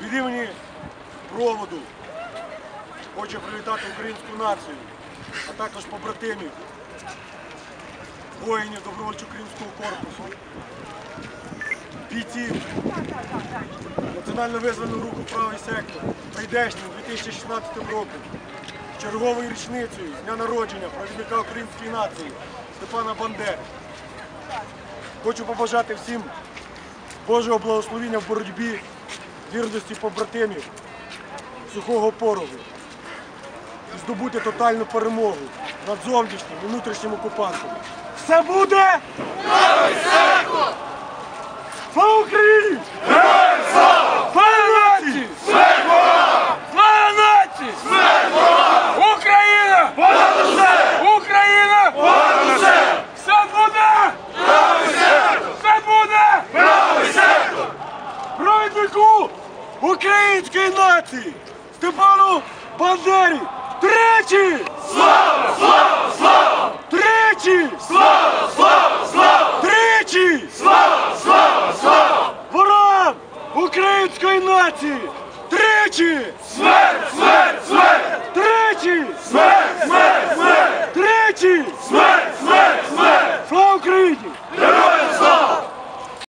Від імені проводу хочу привітати українську націю, а також побратимів, воїнів добровольчо-українського корпусу, бійців національно визвольного руху правий сектор прийдешнім 2016 роком, черговою річницею дня народження провідника української нації Степана Бандери. Хочу побажати всім Божого благословення в боротьбі, вірності побратимів, сухого порогу і здобути тотальну перемогу над зовнішнім і внутрішнім окупантом. Все буде! Слава Україні! Слава нації! Слава нації! Україна! Україна! Все буде! Все буде! Провіднику української нації Степану Бандері! Тричі! Слава! Слава! Слава! Тричі! Слава! Слава! Слава! Тричі! Слава! Слава! Слава! Ворам української нації! Тричі! Смерть! Смерть! Смерть! Тричі! Смерть! Смерть! Смерть! Тричі! Смерть! Смерть! Смерть! Слава Україні!